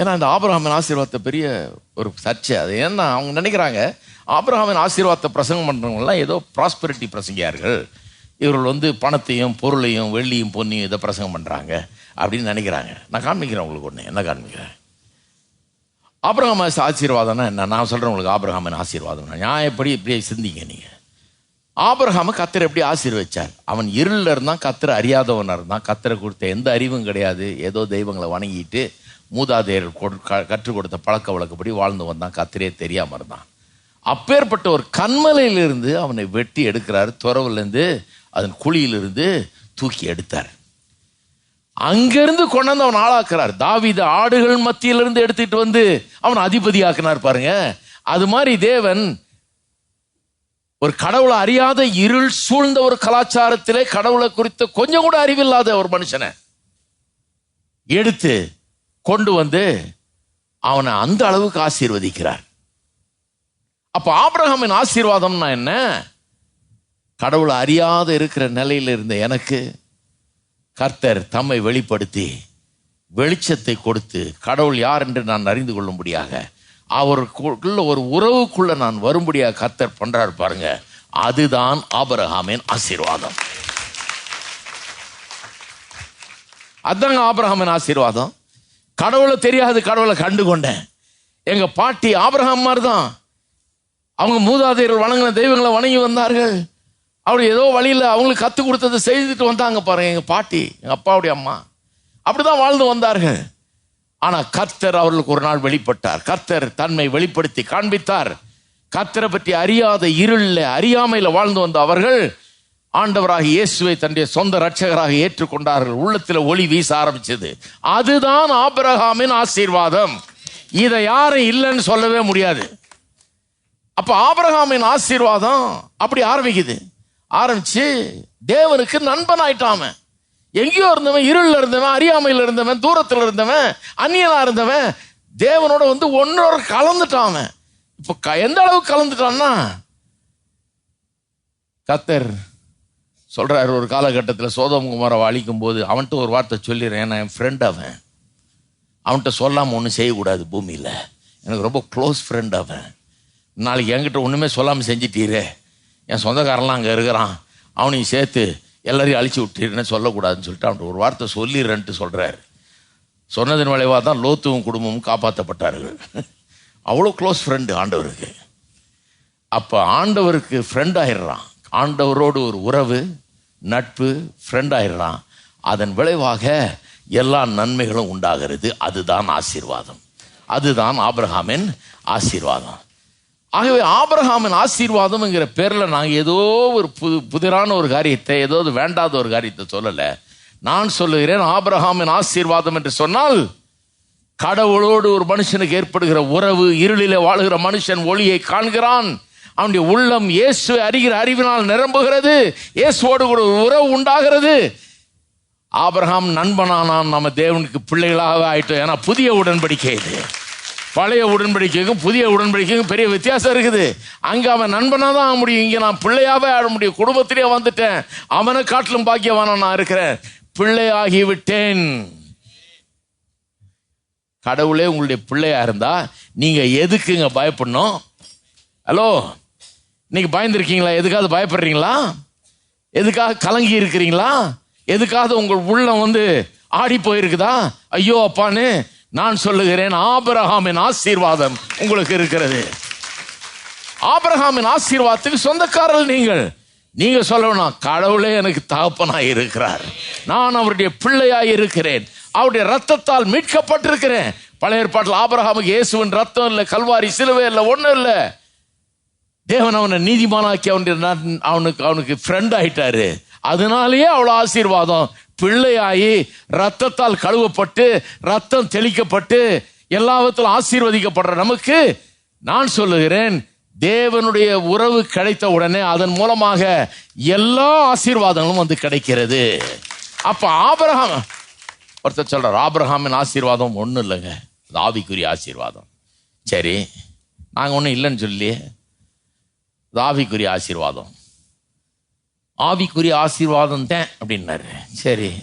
ஏன்னா இந்த ஆபிரகாமின் ஆசீர்வாதத்தை பெரிய ஒரு சர்ச்சை. அது ஏன்னா அவங்க நினைக்கிறாங்க ஆபிரகாமின் ஆசீர்வாதத்தை பிரசங்கம் பண்ணுறவங்களாம் ஏதோ ப்ராஸ்பெரிட்டி பிரசங்கியார்கள். இவர்கள் வந்து பணத்தையும் பொருளையும் வெள்ளியும் பொன்னியும் இதை பிரசங்கம் பண்ணுறாங்க அப்படின்னு நினைக்கிறாங்க. நான் காண்பிக்கிறேன் உங்களுக்கு ஒன்று என்ன காண்பிக்கிறேன்? ஆபிரகாம ஆசீர்வாதம்னா என்ன? நான் சொல்கிறேன் உங்களுக்கு ஆபிரகாமின் ஆசீர்வாதம் நான் எப்படி இப்படியே சிந்திங்க நீங்கள் ஆபிரகாம கத்தரை எப்படி ஆசீர்வச்சார்? அவன் இருளில் இருந்தான் கத்தரை அறியாதவனாக இருந்தான் கத்தரை கொடுத்த எந்த அறிவும் கிடையாது. ஏதோ தெய்வங்களை வணங்கிட்டு மூதாதையர் க- கற்றுக் கொடுத்த பழக்க வழக்கப்படி வாழ்ந்து வந்தான். கத்திரியே தெரியாமல் இருந்தான். அப்பேற்பட்ட ஒரு கண்மலையிலிருந்து அவனை வெட்டி எடுக்கிறார். துறவுலேருந்து அதன் குழியிலிருந்து தூக்கி எடுத்தார். அங்கிருந்து கொண்டு வந்து அவன் ஆளாக்குறார். தாவித ஆடுகள் மத்தியிலிருந்து எடுத்துட்டு வந்து அவன் அதிபதியாக்குனார் பாருங்க. அது மாதிரி தேவன் ஒரு கடவுளை அறியாத இருள் சூழ்ந்த ஒரு கலாச்சாரத்திலே கடவுளை குறித்த கொஞ்சம் கூட அறிவில்லாத ஒரு மனுஷனை எடுத்து கொண்டு வந்து அவனை அந்த அளவுக்கு ஆசீர்வதிக்கிறார். அப்போ ஆபிரகாமின் ஆசீர்வாதம்னா என்ன? கடவுளை அறியாத இருக்கிற நிலையில் இருந்த எனக்கு கர்த்தர் தம்மை வெளிப்படுத்தி வெளிச்சத்தை கொடுத்து கடவுள் யார் என்று நான் அறிந்து கொள்ளும்படியாக அவருக்குள்ள ஒரு உறவுக்குள்ள நான் வரும்படியாக கர்த்தர் பண்றாரு பாருங்க. அதுதான் ஆபரகாமின் ஆசீர்வாதம். அதாங்க ஆபரகாமின் ஆசீர்வாதம். கடவுளை தெரியாது கடவுளை கண்டு கொண்டேன் எங்கள் பாட்டி ஆபரகம் மாதிரி தான் அவங்க மூதாதையர்கள் வணங்கின தெய்வங்களை வணங்கி வந்தார்கள். அவர் ஏதோ வழியில் அவங்களுக்கு கற்றுக் கொடுத்ததை செய்துட்டு வந்தாங்க பாருங்கள் எங்கள் பாட்டி எங்கள் அப்பாவுடைய அம்மா. அப்படிதான் வாழ்ந்து வந்தார்கள். ஆனால் கர்த்தர் அவர்களுக்கு ஒரு நாள் வெளிப்பட்டார். கர்த்தர் தன்மை வெளிப்படுத்தி காண்பித்தார். கர்த்தரை பற்றி அறியாத இருளில் அறியாமையில் வாழ்ந்து வந்த அவர்கள் ஆண்டவராக இயேசுவை தன்னுடைய சொந்த ரட்சகராக ஏற்றுக்கொண்டார்கள். உள்ளத்தில் ஒளி வீச ஆரம்பிச்சது. அதுதான் ஆபிரகாமின் ஆசீர்வாதம். இதை யாரும் இல்லைன்னு சொல்லவே முடியாது. அப்ப ஆபிரகாமின் ஆசீர்வாதம் அப்படி ஆரம்பிக்குது. ஆரம்பிச்சு தேவனுக்கு நண்பன் ஆயிட்டாமன் எங்கேயோ இருந்தவன் இருளில் இருந்தவன் அறியாமையில் இருந்தவன் தூரத்தில் இருந்தவன் அந்நியனா இருந்தவன் தேவனோட வந்து ஒன்றோட கலந்துட்டான் அவன். இப்ப க- எந்த அளவுக்கு கலந்துட்டான்னா கத்தர் சொல்கிறாரு ஒரு காலகட்டத்தில் சோதமகுமாரை அழிக்கும் போது அவன்கிட்ட ஒரு வார்த்தை சொல்லிடுறேன். நான் என் ஃப்ரெண்ட் அவன். அவன்கிட்ட சொல்லாமல் ஒன்றும் செய்யக்கூடாது பூமியில். எனக்கு ரொம்ப க்ளோஸ் ஃப்ரெண்ட் அவன். நாளைக்கு என்கிட்ட ஒன்றுமே சொல்லாமல் செஞ்சிட்டீரே. என் சொந்தக்காரன்லாம் அங்கே இருக்கிறான். அவனையும் சேர்த்து எல்லாரையும் அழிச்சு விட்டுருன்னு சொல்லக்கூடாதுன்னு சொல்லிட்டு அவன்கிட்ட ஒரு வார்த்தை சொல்லிடுறேன்ட்டு சொல்கிறாரு சொன்னதன் விளைவாக தான் லோத்துவும் குடும்பமும் காப்பாற்றப்பட்டார்கள் அவ்வளோ க்ளோஸ் ஃப்ரெண்டு ஆண்டவருக்கு. அப்போ ஆண்டவருக்கு ஃப்ரெண்ட் ஆயிடுறான். ஆண்டவரோடு ஒரு உறவு. நட்பு ஃப்ரெண்ட் ஆயிடுறான் அதன் விளைவாக எல்லா நன்மைகளும் உண்டாகிறது. அதுதான் ஆசீர்வாதம். அதுதான் ஆபிரகாமின் ஆசீர்வாதம். ஆகவே ஆபிரகாமின் ஆசீர்வாதம்ங்கிற பேரில் நாங்கள் ஏதோ ஒரு புது புதிரான ஒரு காரியத்தை ஏதோ ஒரு வேண்டாத ஒரு காரியத்தை சொல்லலை. நான் சொல்லுகிறேன் ஆபிரகாமின் ஆசீர்வாதம் என்று சொன்னால் கடவுளோடு ஒரு மனுஷனுக்கு ஏற்படுகிற உறவு இருளிலே வாழுகிற மனுஷன் ஒளியை காண்கிறான். அவனுடைய உள்ளம் இயேசுவை அறிகிற அறிவினால் நிரம்புகிறது. இயேசுவோடு கூட உறவு உண்டாகிறது. ஆபரகாம் நண்பனானான். நம்ம தேவனுக்கு பிள்ளைகளாக ஆயிட்டோம். ஏன்னா புதிய உடன்படிக்கை இது. பழைய உடன்படிக்கைக்கும் புதிய உடன்படிக்கைக்கும் பெரிய வித்தியாசம் இருக்குது. அங்கே அவன் நண்பனாக தான் ஆக முடியும். இங்கே நான் பிள்ளையாகவே ஆட முடியும். குடும்பத்திலே வந்துட்டேன். அவனை காட்டிலும் பாக்கியவானா நான் இருக்கிறேன். பிள்ளையாகி விட்டேன் கடவுளே உங்களுடைய பிள்ளையா இருந்தா நீங்க எதுக்குங்க பயப்படணும்? ஹலோ? இன்னைக்கு பயந்துருக்கீங்களா? எதுக்காவது பயப்படுறீங்களா? எதுக்காக கலங்கி இருக்கிறீங்களா? எதுக்காவது உங்கள் உள்ளம் வந்து ஆடி போயிருக்குதா? ஐயோ அப்பான்னு நான் சொல்லுகிறேன். ஆபரகாமின் ஆசீர்வாதம் உங்களுக்கு இருக்கிறது. ஆபரகாமின் ஆசீர்வாதத்துக்கு சொந்தக்காரர் நீங்கள். நீங்க சொல்லணும் கடவுளே எனக்கு தகப்பனாய் இருக்கிறார். நான் அவருடைய பிள்ளையாய் இருக்கிறேன். அவருடைய ரத்தத்தால் மீட்கப்பட்டிருக்கிறேன். பழைய ஏற்பாட்டில் ஆபரகாமுக்கு இயேசுவின் ரத்தம் இல்லை கல்வாரி சிலுவை இல்லை ஒன்றும் இல்லை. தேவன் அவனை நீதிமானாக்கி அவனுடைய அவனுக்கு அவனுக்கு ஃப்ரெண்ட் ஆயிட்டாரு. அதனாலேயே அவ்வளோ ஆசீர்வாதம். பிள்ளையாகி ரத்தத்தால் கழுவப்பட்டு ரத்தம் தெளிக்கப்பட்டு எல்லாவற்றிலும் ஆசீர்வதிக்கப்படுற நமக்கு நான் சொல்லுகிறேன் தேவனுடைய உறவு கிடைத்த உடனே அதன் மூலமாக எல்லா ஆசீர்வாதங்களும் வந்து கிடைக்கிறது. அப்போ ஆபிரகாம் ஒருத்தர் சொல்கிறார் ஆபரகாமின் ஆசீர்வாதம் ஒன்றும் இல்லைங்க. அது ஆவிக்குரிய ஆசீர்வாதம். சரி நாங்கள் ஒன்றும் இல்லைன்னு சொல்லி இது ஆவிக்குரிய ஆசீர்வாதம். ஆவிக்குரிய ஆசீர்வாதம் தான் அப்படின்னாரு. சரி.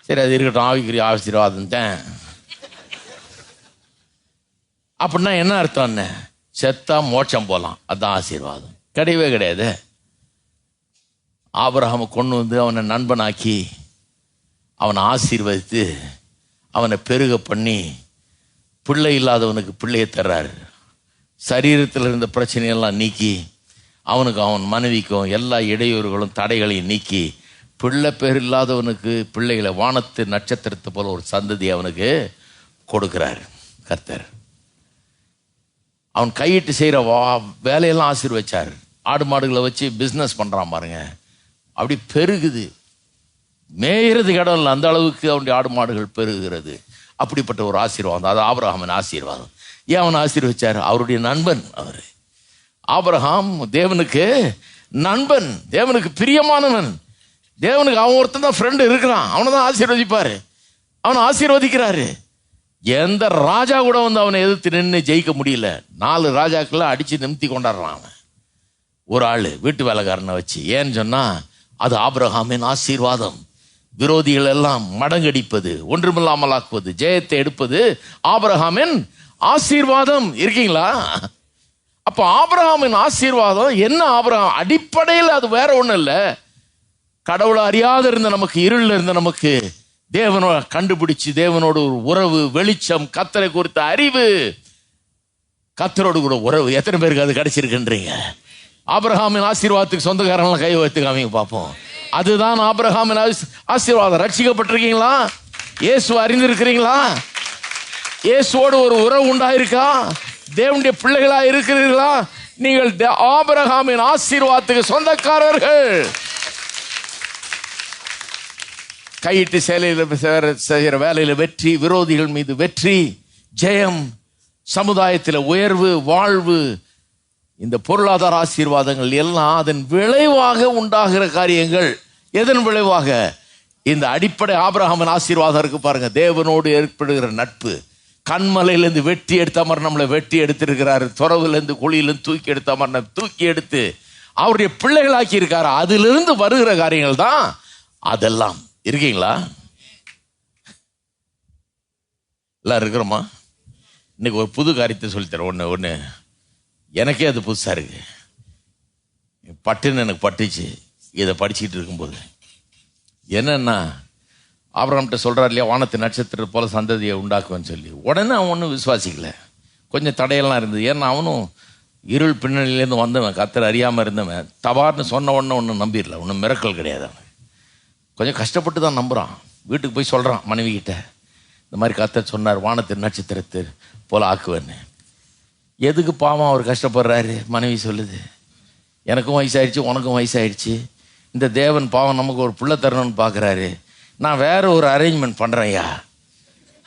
சரி அது இருக்கட்டும் ஆவிக்குரிய ஆசீர்வாதம் தான். அப்படின்னா என்ன அர்த்தம்னு செத்தா மோட்சம் போகலாம் அதான் ஆசீர்வாதம். கிடையவே கிடையாது. ஆபரகம் கொண்டு வந்து அவனை நண்பனாக்கி அவனை ஆசீர்வதித்து அவனை பெருக பண்ணி பிள்ளை இல்லாதவனுக்கு பிள்ளையை தர்றாரு. சரீரத்தில் இருந்த பிரச்சனையெல்லாம் நீக்கி அவனுக்கு அவன் மனைவிக்கும் எல்லா இடையூறுகளும் தடைகளையும் நீக்கி பிள்ளை பேர் இல்லாதவனுக்கு பிள்ளைகளை வானத்து நட்சத்திரத்தை போல ஒரு சந்ததி அவனுக்கு கொடுக்கிறார் கர்த்தர். அவன் கையிட்டு செய்கிற வா வேலையெல்லாம் ஆசீர்வச்சார். ஆடு மாடுகளை வச்சு பிஸ்னஸ் பண்ணுறான் பாருங்க. அப்படி பெருகுது. மேயறதுக்கு இடம் இல்லை. அந்த அளவுக்கு அவனுடைய ஆடு மாடுகள் பெருகுகிறது. அப்படிப்பட்ட ஒரு ஆசீர்வாதம். அது ஆபிரகாமின் ஆசீர்வாதம். ஏன் அவனை ஆசீர்வச்சார்? அவருடைய நண்பன் அவர். ஆபரகாம் தேவனுக்கு நண்பன் தேவனுக்கு பிரியமானவன். தேவனுக்கு அவன் ஒருத்தன் தான் ஃப்ரெண்டு இருக்கிறான். அவனை தான் ஆசீர்வதிப்பார். அவனை ஆசீர்வதிக்கிறாரு. எந்த ராஜா கூட வந்து அவனை எதிர்த்து நின்று ஜெயிக்க முடியல. நாலு ராஜாக்கெல்லாம் அடித்து நிமித்தி கொண்டாடுறான் அவன். ஒரு ஆள் வீட்டு வேலைக்காரனை வச்சு. ஏன்னு சொன்னால் அது ஆபிரஹாமின் ஆசீர்வாதம். விரோதிகள் எல்லாம் மடங்கடிப்பது ஒன்றுமில்லாமலாக்குவது ஜெயத்தை எடுப்பது ஆபிரகாமின் ஆசீர்வாதம் இருக்கீங்களா? அப்ப ஆபிரகாமின் ஆசீர்வாதம் என்ன ஆபிரகாம்? அடிப்படையில் அது வேற ஒண்ணும் இல்லை. கடவுளை அறியாத இருந்த நமக்கு இருளில் இருந்த நமக்கு தேவனோட கண்டுபிடிச்சு தேவனோட ஒரு உறவு வெளிச்சம் கத்தரை குறித்த அறிவு கத்தரோடு கூட உறவு. எத்தனை பேருக்கு அது கிடைச்சிருக்குன்றீங்க? ஆபிரகாமின் ஆசீர்வாதத்துக்கு சொந்தக்காரங்களாம் கை வைத்து காமிங்க பார்ப்போம். அதுதான் ஆபிரகாமின் ஆசீர்வாதம். ரட்சிக்கப்பட்டிருக்கீங்களா? இயேசு அறிந்திருக்கிறீங்களா? இயேசுவோடு ஒரு உறவு உண்டாயிருக்கா? தேவனுடைய பிள்ளைகளாக இருக்கிறீர்களா? நீங்கள் ஆபரகாமின் ஆசீர்வாதத்துக்கு சொந்தக்காரர்கள். கையிட்டு சேலையில் செய்கிற- செய்கிற வேலையில் வெற்றி விரோதிகள் மீது வெற்றி ஜெயம் சமுதாயத்தில் உயர்வு வாழ்வு இந்த பொருளாதார ஆசீர்வாதங்கள் எல்லாம் அதன் விளைவாக உண்டாகிற காரியங்கள். எதன் விளைவாக? இந்த அடிப்படை ஆபிரகாமின் ஆசீர்வாதம் இருக்கு பாருங்க. தேவனோடு ஏற்படுகிற நட்பு. கண்மலையிலேருந்து வெட்டி எடுத்த மாதிரி நம்மளை வெட்டி எடுத்திருக்கிறாரு. துறவுலேருந்து குழியிலேருந்து தூக்கி எடுத்த மாதிரி நம்ம தூக்கி எடுத்து அவருடைய பிள்ளைகளாக்கி இருக்காரு. அதிலிருந்து வருகிற காரியங்கள் தான் அதெல்லாம். இருக்கீங்களா? எல்லாம் இருக்கிறோமா? இன்னைக்கு ஒரு புது காரியத்தை சொல்லித்தரேன் ஒன்று ஒன்று எனக்கே அது புதுசாக இருக்கு. பட்டுன்னு எனக்கு பட்டுச்சு. இதை படிச்சுக்கிட்டு இருக்கும்போது. என்னென்னா ஆபரம்கிட்ட சொல்கிறார் இல்லையா வானத்து நட்சத்திரம் போல சந்ததியை உண்டாக்குவேன்னு சொல்லி. உடனே அவன் ஒன்றும் விசுவாசிக்கல. கொஞ்சம் தடையெல்லாம் இருந்தது. ஏன்னா அவனும் இருள் பின்னணியிலேருந்து வந்தவன் கத்தர் அறியாமல் இருந்தவன். தவார்னு சொன்ன உடனே ஒன்றும் நம்பிடல. ஒன்றும் மிரக்கல் கிடையாது அவன். கொஞ்சம் கஷ்டப்பட்டு தான் நம்புகிறான் வீட்டுக்கு போய் சொல்கிறான் மனைவிக்கிட்ட இந்த மாதிரி கத்தர் சொன்னார் வானத்து நட்சத்திரத்தை போல் ஆக்குவேன்னு. எதுக்கு பாவம் அவர் கஷ்டப்படுறாரு? மனைவி சொல்லுது. எனக்கும் வயசாயிடுச்சு உனக்கும் வயசாயிடுச்சு. இந்த தேவன் பாவம் நமக்கு ஒரு புள்ள தரணும்னு பார்க்குறாரு. நான் வேற ஒரு அரேஞ்ச்மெண்ட் பண்ணுறேன்யா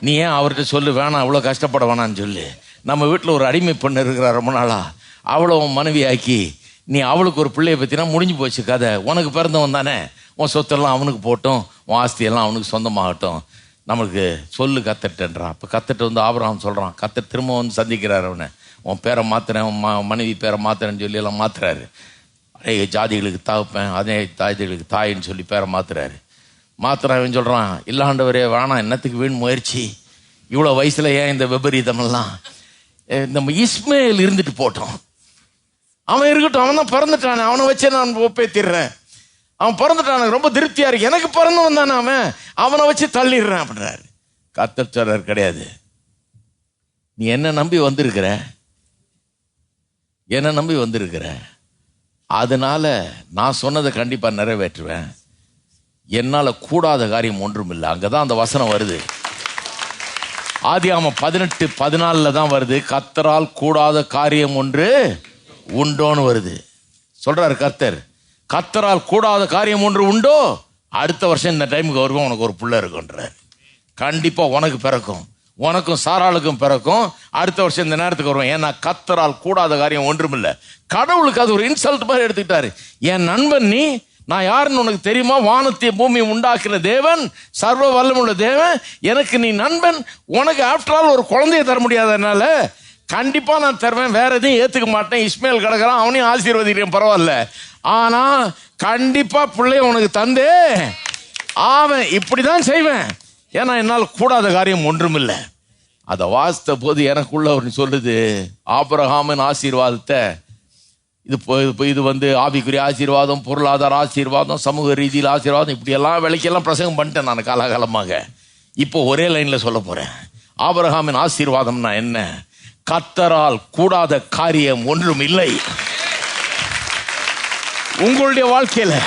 நீ ஏன் அவர்கிட்ட சொல்லு வேணாம் அவ்வளோ கஷ்டப்பட வேணாம்னு சொல்லு. நம்ம வீட்டில் ஒரு அடிமை பொண்ணு இருக்கிறா ரொம்ப நாளா. அவ்வளோ உன் மனைவியாக்கி நீ அவளுக்கு ஒரு பிள்ளையை பற்றினா முடிஞ்சு போச்சு கதை. உனக்கு பிறந்தவன் தானே. உன் சொத்தெல்லாம் அவனுக்கு போட்டும். உன் ஆஸ்தியெல்லாம் அவனுக்கு சொந்தமாகட்டும். நம்மளுக்கு சொல்லு கத்துட்டேன்றான். அப்போ கத்துட்டு வந்து ஆபிரகாம் சொல்கிறான் கத்த திரும்ப வந்து சந்திக்கிறார் அவனை. உன் பேரை மாத்துறேன் உன் ம- மனைவி பேரை மாத்துறேன்னு சொல்லி எல்லாம் மாத்துறாரு. அநேக ஜாதிகளுக்கு தாப்பேன் அதே தாதிகளுக்கு தாயின்னு சொல்லி பேரை மாத்துறாரு. மாத்துறான் அவன் சொல்கிறான் இல்லாண்டவரே வேணாம் என்னத்துக்கு வீண் முயற்சி? இவ்வளோ வயசில் ஏன் இந்த விபரீதமெல்லாம்? நம்ம இஸ்மேல் இருந்துட்டு போட்டோம். அவன் இருக்கட்டும் அவன் தான் பிறந்துட்டானே. அவனை வச்சே நான் ஒப்பேத்திடுறேன். அவன் பிறந்துட்டான் ரொம்ப திருப்தியாக இருக்கு. எனக்கு பிறந்தவன் தானே அவன். அவனை வச்சு தள்ளிடுறேன் அப்படின்றாரு. கத்தர் கிடையாது. நீ என்ன நம்பி வந்திருக்கிற? என்ன நம்பி வந்திருக்கிற? அதனால நான் சொன்னதை கண்டிப்பாக நிறைவேற்றுவேன். என்னால் கூடாத காரியம் ஒன்றும் இல்லை அங்கதான் அந்த வசனம் வருது. ஆதி ஆமாம் பதினெட்டு பதினாலில் தான் வருது. கத்தரால் கூடாத காரியம் ஒன்று உண்டோன்னு வருது. சொல்கிறார் கர்த்தர். கத்தரால் கூடாத காரியம் ஒன்று உண்டோ? அடுத்த வருஷம் இந்த டைமுக்கு வருவோம். உனக்கு ஒரு பிள்ளை இருக்குன்றார் கண்டிப்பாக உனக்கு பிறக்கும். உனக்கும் சாராளுக்கும் பிறக்கும். அடுத்த வருஷம் இந்த நேரத்துக்கு வருவோம். ஏன்னா கத்தரால் கூடாத காரியம் ஒன்றுமில்லை. கடவுளுக்கு அது ஒரு இன்சல்ட் மாதிரி எடுத்துக்கிட்டாரு. என் நண்பன் நீ நான் யாருன்னு உனக்கு தெரியுமா? வானத்தை பூமி உண்டாக்கின தேவன் சர்வ வல்லமுள்ள தேவன். எனக்கு நீ நண்பன். உனக்கு ஆஃப்டர் ஆல் ஒரு குழந்தைய தர முடியாதனால கண்டிப்பாக நான் தருவேன். வேற எதையும் ஏற்றுக்க மாட்டேன். இஸ்மேல் கிடக்கிறான். அவனையும் ஆசீர்வதிக்கிறேன். பரவாயில்ல. ஆனால் கண்டிப்பாக பிள்ளைய உனக்கு தந்தே ஆவன் இப்படி தான் செய்வேன். ஏன்னா என்னால் கூடாத காரியம் ஒன்றுமில்லை. அதை வாசித்த போது எனக்குள்ள ஒரு சொல்லுது. ஆபிரகாமின் ஆசீர்வாதத்தை இது இப்போ இப்போ இது வந்து ஆவிக்குரிய ஆசீர்வாதம் பொருளாதார ஆசீர்வாதம் சமூக ரீதியில் ஆசீர்வாதம் இப்படியெல்லாம் விலைக்கெல்லாம் பிரசங்கம் பண்ணிட்டேன் நான் காலகாலமாக. இப்போ ஒரே லைனில் சொல்ல போகிறேன் ஆபரகாமின் ஆசீர்வாதம்னா என்ன? கத்தரால் கூடாத காரியம் ஒன்றும் இல்லை. உங்களுடைய வாழ்க்கையில்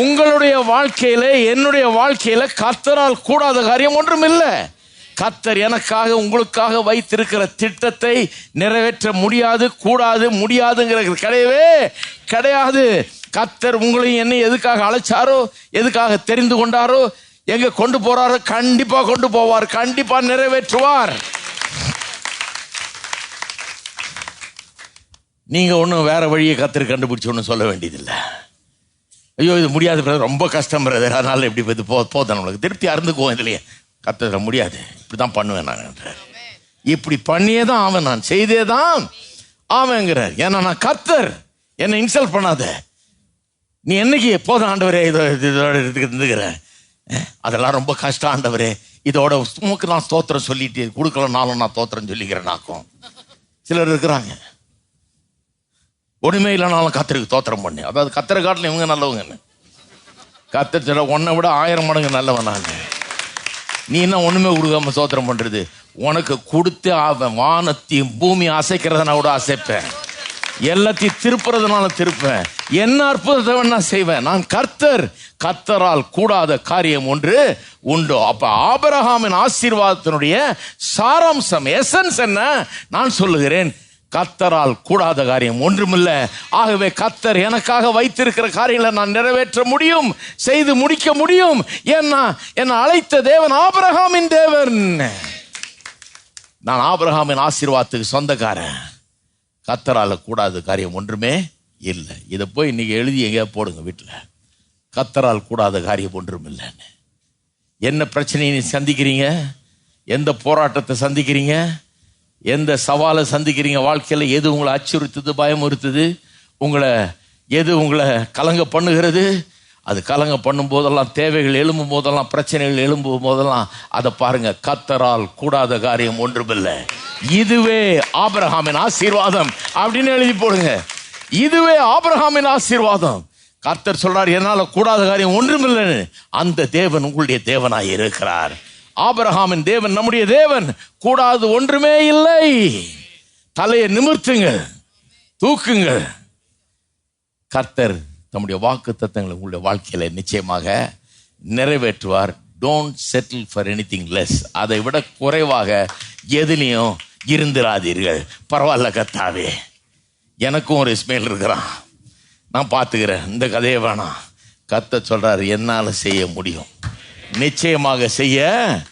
உங்களுடைய வாழ்க்கையில் என்னுடைய வாழ்க்கையில் கத்தரால் கூடாத காரியம் ஒன்றும் இல்லை. கத்தர் எனக்காக உங்களுக்காக வைத்திருக்கிற திட்டத்தை நிறைவேற்ற முடியாது கூடாது முடியாதுங்கிறது கிடையவே கிடையாது. கத்தர் உங்களையும் என்ன எதுக்காக அழைச்சாரோ எதுக்காக தெரிந்து கொண்டாரோ எங்க கொண்டு போறாரோ கண்டிப்பா கொண்டு போவார் கண்டிப்பா நிறைவேற்றுவார். நீங்க ஒன்றும் வேற வழியை கத்தர் கண்டுபிடிச்சு ஒன்றும் சொல்ல வேண்டியதில்லை. ஐயோ இது முடியாது பிரதர் ரொம்ப கஷ்டம் பிரதர் அதனால எப்படி இது போ போதும் நம்மளுக்கு. திருப்தி அறந்துக்குவோம் இதுலையே. கத்தர முடியாது. இப்படி தான் பண்ணுவேன் நான் என்றார். இப்படி பண்ணியே தான் அவன் நான் செய்தே தான் ஆவேங்கிறார் ஏன்னா நான் கர்த்தர். என்னை இன்சல்ட் பண்ணாத. நீ என்னைக்கு போதும் ஆண்டவரே இதோ இதோட இருந்துக்கிற அதெல்லாம் ரொம்ப கஷ்டம் ஆண்டவரே. இதோட உமக்கு நான் ஸ்தோத்திரம் சொல்லிட்டு கொடுக்கலனாலும் நான் ஸ்தோத்திரம் சொல்லிக்கிறேன் நாக்கும். சிலர் இருக்கிறாங்க. ஒன்றுமே இல்லைனாலும் கத்தருக்கு தோத்திரம் பண்ணேன் அதாவது கத்திர காட்டில் இவங்க நல்லவங்கன்னு கத்திர சில உன்னை விட ஆயிரம் மடங்கு நல்லவன் நான். நீ என்ன ஒண்ணுமே கொடுக்காம சோத்திரம் பண்றது? உனக்கு கொடுத்து அவன் வானத்தையும் பூமி அசைக்கிறத நான் கூட அசைப்பேன். எல்லாத்தையும் திருப்புறதுனால திருப்பேன் என்ன அற்புதத்தை வேணா செய்வேன். நான் கர்த்தர். கர்த்தரால் கூடாத காரியம் ஒன்று உண்டு. அப்ப ஆபரகாமின் ஆசீர்வாதத்தினுடைய சாராம்சம் எசன்ஸ் என்ன? நான் சொல்லுகிறேன். கத்தரால் கூடாத காரியம் ஒன்றுமில்ல. ஆகவே கத்தர் எனக்காக வைத்திருக்கிற காரியங்களை நான் நிறைவேற்ற முடியும் செய்து முடிக்க முடியும். ஏன்னா என்னை அழைத்த தேவன் ஆபிரகாமின் தேவன். நான் ஆபரகாமின் ஆசீர்வாதத்துக்கு சொந்தக்காரன். கத்தரால் கூடாத காரியம் ஒன்றுமே இல்லை. இதை போய் இன்னைக்கு எழுதி எங்கேயா போடுங்க வீட்டில் கத்தரால் கூடாத காரியம் ஒன்றும் இல்லைன்னு என்ன பிரச்சனையை நீ சந்திக்கிறீங்க? எந்த போராட்டத்தை சந்திக்கிறீங்க? எந்த சவாலை சந்திக்கிறீங்க வாழ்க்கையில்? எது உங்களை அச்சுறுத்துது பயமுறுத்துது? உங்களை எது உங்களை கலங்க பண்ணுகிறது? அது கலங்க பண்ணும் போதெல்லாம் தேவைகள் எழும்பும் போதெல்லாம் பிரச்சனைகள் எழும்பும் போதெல்லாம் அதை பாருங்க கத்தரால் கூடாத காரியம் ஒன்றுமில்லை. இதுவே ஆபிரகாமின் ஆசீர்வாதம். அப்படின்னு எழுதி போடுங்க. இதுவே ஆபிரகாமின் ஆசீர்வாதம். கர்த்தர் சொல்றார் என்னால் கூடாத காரியம் ஒன்றுமில்லைன்னு. அந்த தேவன் உங்களுடைய தேவனாய் இருக்கிறார். ஆபரகாமின் தேவன் நம்முடைய தேவன். கூடாது ஒன்றுமே இல்லை. தலையை நிமிர்த்துங்கள் தூக்குங்கள் கர்த்தர் தம்முடைய வாக்கு தத்தங்களை உங்களுடைய வாழ்க்கையில நிச்சயமாக நிறைவேற்றுவார். Don't settle for anything less அதை விட குறைவாக எதுலேயும் இருந்திராதீர்கள். பரவாயில்ல கத்தாவே எனக்கும் ஒரு இஸ்மேல் இருக்கிறான். நான் பார்த்துக்கிறேன். இந்த கதையை வேணாம். கத்த சொல்றாரு என்னால் செய்ய முடியும். நிச்சயமாக செய்ய